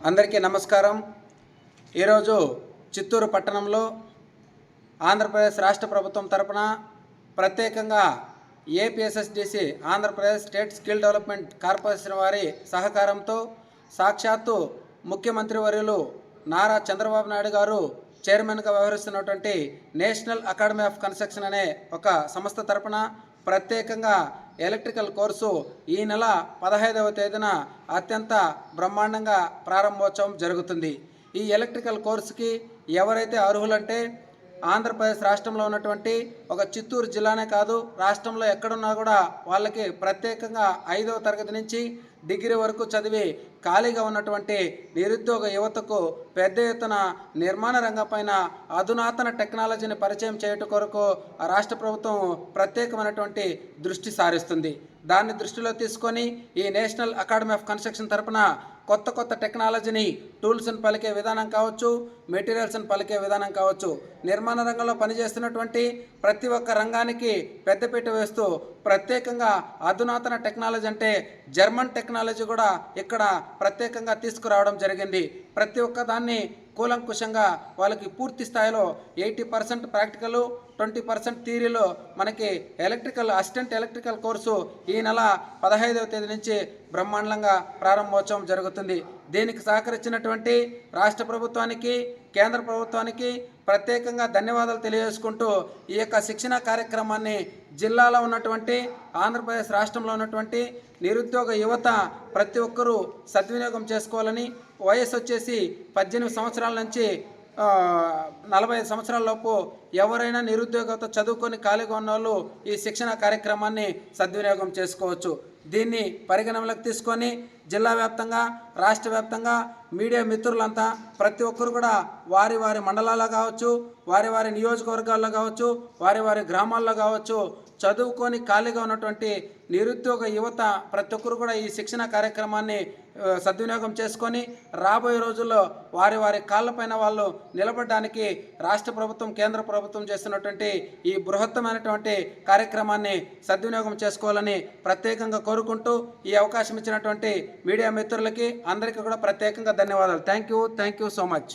అందరికీ నమస్కారం. ఈరోజు చిత్తూరు పట్టణంలో ఆంధ్రప్రదేశ్ రాష్ట్ర ప్రభుత్వం తరపున ప్రత్యేకంగా APSSDC Andhra Pradesh state skill development corporation వారి సహకారంతో సాక్షాత్తు ముఖ్యమంత్రి వర్యులు నారా చంద్రబాబు నాయుడు గారు చైర్మన్గా వ్యవహరిస్తున్నటువంటి నేషనల్ అకాడమీ ఆఫ్ కన్స్ట్రక్షన్ అనే ఒక సంస్థ తరపున ప్రత్యేకంగా ఎలక్ట్రికల్ కోర్సు ఈ నెల పదహైదవ తేదీన అత్యంత బ్రహ్మాండంగా ప్రారంభోత్సవం జరుగుతుంది. ఈ ఎలక్ట్రికల్ కోర్సుకి ఎవరైతే అర్హులంటే ఆంధ్రప్రదేశ్ రాష్ట్రంలో ఉన్నటువంటి ఒక చిత్తూరు జిల్లానే కాదు రాష్ట్రంలో ఎక్కడున్నా కూడా వాళ్ళకి ప్రత్యేకంగా ఐదవ తరగతి నుంచి డిగ్రీ వరకు చదివి ఖాళీగా ఉన్నటువంటి నిరుద్యోగ యువతకు పెద్ద ఎత్తున నిర్మాణ రంగంపైన అధునాతన టెక్నాలజీని పరిచయం చేయటం కొరకు ఆ రాష్ట్ర ప్రభుత్వం ప్రత్యేకమైనటువంటి దృష్టి సారిస్తుంది. దాన్ని దృష్టిలో తీసుకొని ఈ నేషనల్ అకాడమీ ఆఫ్ కన్స్ట్రక్షన్ తరపున కొత్త కొత్త టెక్నాలజీని టూల్స్ని పలికే విధానం కావచ్చు మెటీరియల్స్ని పలికే విధానం కావచ్చు. నిర్మాణ రంగంలో పనిచేస్తున్నటువంటి ప్రతి ఒక్క రంగానికి పెద్దపీట వేస్తూ ప్రత్యేకంగా అధునాతన టెక్నాలజీ అంటే జర్మన్ టెక్నాలజీ కూడా ఇక్కడ ప్రత్యేకంగా తీసుకురావడం జరిగింది. ప్రతి ఒక్క దాన్ని కూలంకుషంగా వాళ్ళకి పూర్తి స్థాయిలో eighty percent practical twenty percent థియరీలో మనకి ఎలక్ట్రికల్ అసిస్టెంట్ ఎలక్ట్రికల్ కోర్సు ఈ నెల పదహైదవ తేదీ నుంచి బ్రహ్మాండంగా ప్రారంభోత్సవం జరుగుతుంది. దీనికి సహకరించినటువంటి రాష్ట్ర ప్రభుత్వానికి కేంద్ర ప్రభుత్వానికి ప్రత్యేకంగా ధన్యవాదాలు తెలియజేసుకుంటూ ఈ యొక్క శిక్షణ కార్యక్రమాన్ని జిల్లాలో ఉన్నటువంటి ఆంధ్రప్రదేశ్ రాష్ట్రంలో ఉన్నటువంటి నిరుద్యోగ యువత ప్రతి ఒక్కరూ సద్వినియోగం చేసుకోవాలని వయసు వచ్చేసి పద్దెనిమిది సంవత్సరాల నుంచి నలభై ఐదు సంవత్సరాలలోపు ఎవరైనా నిరుద్యోగంతో చదువుకొని ఖాళీగా ఉన్న వాళ్ళు ఈ శిక్షణ కార్యక్రమాన్ని సద్వినియోగం చేసుకోవచ్చు. దీన్ని పరిగణనలోకి తీసుకొని జిల్లా వ్యాప్తంగా రాష్ట్ర వ్యాప్తంగా మీడియా మిత్రులంతా ప్రతి ఒక్కరు కూడా వారి వారి మండలాల్లో కావచ్చు వారి వారి నియోజకవర్గాల్లో కావచ్చు వారి వారి గ్రామాల్లో కావచ్చు చదువుకొని ఖాళీగా ఉన్నటువంటి నిరుద్యోగ యువత ప్రతి ఒక్కరు కూడా ఈ శిక్షణ కార్యక్రమాన్ని సద్వినియోగం చేసుకొని రాబోయే రోజుల్లో వారి వారి కాళ్ళపైన వాళ్ళు నిలబడడానికి రాష్ట్ర ప్రభుత్వం కేంద్ర ప్రభుత్వం చేస్తున్నటువంటి ఈ బృహత్తమైనటువంటి కార్యక్రమాన్ని సద్వినియోగం చేసుకోవాలని ప్రత్యేకంగా కోరుకుంటూ ఈ అవకాశం ఇచ్చినటువంటి మీడియా మిత్రులకి అందరికీ కూడా ప్రత్యేకంగా ధన్యవాదాలు. Thank you thank you so much